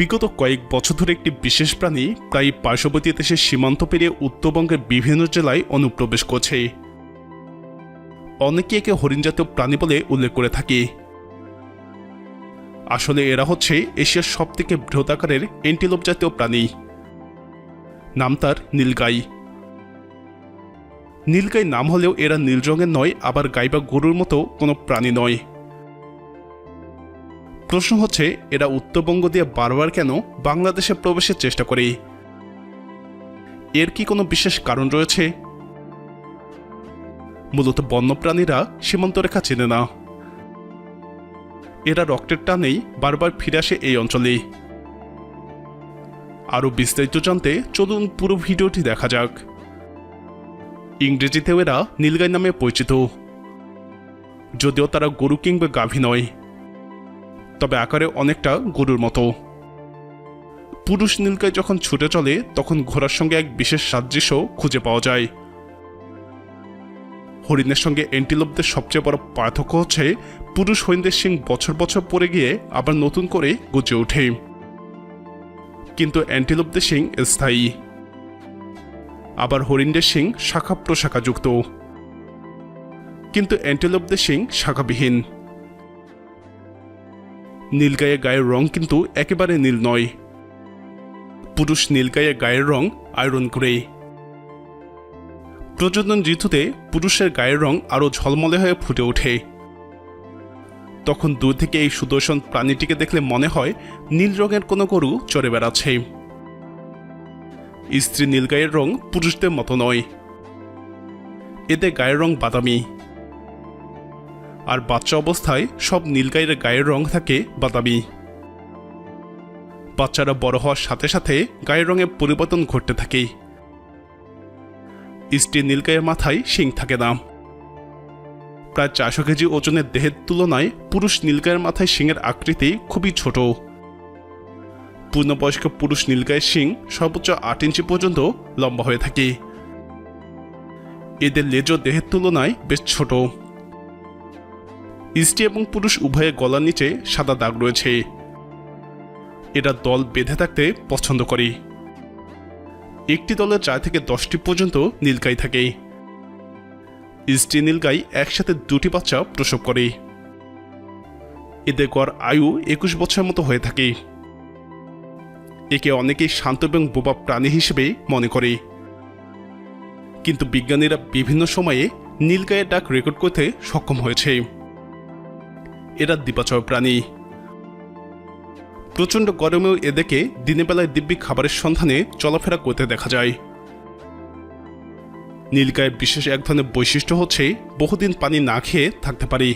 বিগত কয়েক বছর ধরে একটি বিশেষ প্রাণী প্রায় পার্শ্ববর্তী দেশের সীমান্ত পেরিয়ে উত্তরবঙ্গের বিভিন্ন জেলায় অনুপ্রবেশ করছে। অনেকে একে হরিণ জাতীয় প্রাণী বলে উল্লেখ করে থাকে। আসলে এরা হচ্ছে এশিয়ার সব থেকে বৃহদাকারের এন্টিলোপ জাতীয় প্রাণী। নাম তার নীলগাই। নীলগাই নাম হলেও এরা নীল রঙের নয়, আবার গাই বা গরুর মতো কোনো প্রাণী নয়। প্রশ্ন হচ্ছে, এরা উত্তরবঙ্গ দিয়ে বারবার কেন বাংলাদেশে প্রবেশের চেষ্টা করে? এর কি কোনো বিশেষ কারণ রয়েছে? মূলত বন্যপ্রাণীরা সীমান্ত রেখা চেনে না। এরা রক্তের টানেই বারবার ফিরে আসে এই অঞ্চলে। আরও বিস্তারিত জানতে চলুন পুরো ভিডিওটি দেখা যাক। ইংরেজিতেও এরা নীলগাই নামে পরিচিত। যদিও তারা গরু কিংবা গাভী নয়। তবে আকারে অনেকটা গরুর মতো। পুরুষ নীলকায় যখন ছুটে চলে, তখন ঘোড়ার সঙ্গে এক বিশেষ সাদৃশ্য খুঁজে পাওয়া যায়। হরিণের সঙ্গে এন্টিলোপদের সবচেয়ে বড় পার্থক্য হচ্ছে, পুরুষ হরিণদের সিং বছর বছর পরে গিয়ে আবার নতুন করে গজে ওঠে। কিন্তু অ্যান্টিলোপদের সিং স্থায়ী। আবার হরিণদের সিং শাখা প্রশাখাযুক্ত। কিন্তু অ্যান্টিলোপদের সিং শাখাবিহীন। নীলগায়ে গায়ের রং কিন্তু একেবারে নীল নয়। পুরুষ নীলগায়ে গায়ের রং আয়রন গ্রে প্রজনন ঋতুতে পুরুষের গায়ের রং আরও ঝলমলে হয়ে ফুটে ওঠে। তখন দূর থেকে এই সুদর্শন প্রাণীটিকে দেখলে মনে হয় নীল রঙের কোনো গরু চড়ে বেড়াচ্ছে। স্ত্রী নীলগায়ের রং পুরুষদের মতো নয়। এতে গায়ের রং বাদামি। আর বাচ্চা অবস্থায় সব নীলগাইয়ের গায়ের রং থাকে বাদামি। বাচ্চারা বড় হওয়ার সাথে সাথে গায়ের রঙে পরিবর্তন ঘটতে থাকে। স্ত্রী নীলগাইয়ের মাথায় শিং থাকে না। প্রায় চারশো কেজি ওজনের দেহের তুলনায় পুরুষ নীলগাইয়ের মাথায় শিংয়ের আকৃতি খুবই ছোট। পূর্ণবয়স্ক পুরুষ নীলগাইয়ের শিং সর্বোচ্চ আট ইঞ্চি পর্যন্ত লম্বা হয়ে থাকে। এদের লেজও দেহের তুলনায় বেশ ছোট। স্ত্রী এবং পুরুষ উভয়ের গলার নিচে সাদা দাগ রয়েছে। এরা দল বেঁধে থাকতে পছন্দ করে। একটি দলের চার থেকে দশটি পর্যন্ত নীলগাই থাকে। স্ত্রী নীলগাই একসাথে দুটি বাচ্চা প্রসব করে। এদের গড় আয়ু একুশ বছরের মতো হয়ে থাকে। একে অনেকেই শান্ত এবং বোবা প্রাণী হিসেবে মনে করে। কিন্তু বিজ্ঞানীরা বিভিন্ন সময়ে নীলগাইয়ের ডাক রেকর্ড করতে সক্ষম হয়েছে। এরা দিবাচর প্রাণী। প্রচণ্ড গরমেও এদেরকে দিনের বেলায় দিব্যি খাবারের সন্ধানে চলাফেরা করতে দেখা যায়। নীলগায়ের বিশেষ এক ধরনের বৈশিষ্ট্য হচ্ছে বহুদিন পানি না খেয়ে থাকতে পারি।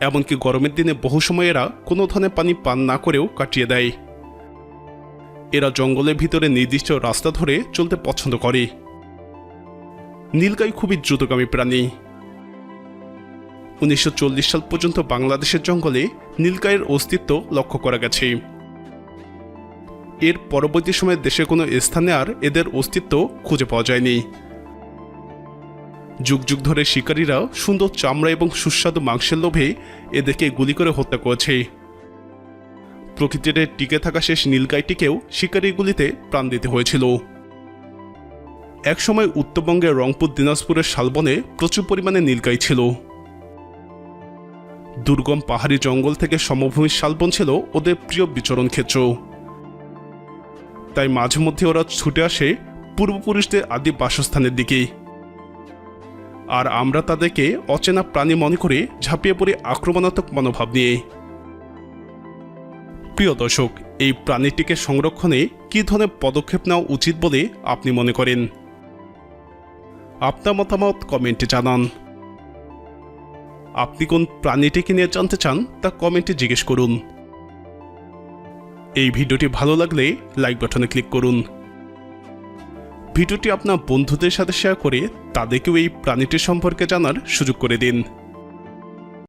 এমনকি গরমের দিনে বহু সময় এরা কোনো ধরনের পানি পান না করেও কাটিয়ে দেয়। এরা জঙ্গলের ভিতরে নির্দিষ্ট রাস্তা ধরে চলতে পছন্দ করে। নীলগাই খুবই দ্রুতগামী প্রাণী। উনিশশো চল্লিশ সাল পর্যন্ত বাংলাদেশের জঙ্গলে নীলগাইয়ের অস্তিত্ব লক্ষ্য করা গেছে। এর পরবর্তী সময়ে দেশে কোনো স্থানে আর এদের অস্তিত্ব খুঁজে পাওয়া যায়নি। যুগ যুগ ধরে শিকারীরা সুন্দর চামড়া এবং সুস্বাদু মাংসের লোভে এদেরকে গুলি করে হত্যা করেছে। প্রকৃতিতে টিকে থাকা শেষ নীলগাইটিকেও শিকারী গুলিতে প্রাণ দিতে হয়েছিল। একসময় উত্তরবঙ্গের রংপুর দিনাজপুরের শালবনে প্রচুর পরিমাণে নীলগাই ছিল। দুর্গম পাহাড়ি জঙ্গল থেকে সমভূমির শালবন ছিল ওদের প্রিয় বিচরণ ক্ষেত্র। তাই মাঝে মধ্যে ওরা ছুটে আসে পূর্বপুরুষদের আদি বাসস্থানের দিকে। আর আমরা তাদেরকে অচেনা প্রাণী মনে করে ঝাঁপিয়ে পড়ে আক্রমণাত্মক মনোভাব নিয়ে। প্রিয় দর্শক, এই প্রাণীটিকে সংরক্ষণে কী ধরনের পদক্ষেপ নেওয়া উচিত বলে আপনি মনে করেন? আপনার মতামত কমেন্টে জানান। আপনি কোন প্রাণীটিকে নিয়ে জানতে চান, তা কমেন্টে জিজ্ঞেস করুন। এই ভিডিওটি ভালো লাগলে লাইক বাটনে ক্লিক করুন। ভিডিওটি আপনার বন্ধুদের সাথে শেয়ার করে তাদেরকেও এই প্রাণীটি সম্পর্কে জানার সুযোগ করে দিন।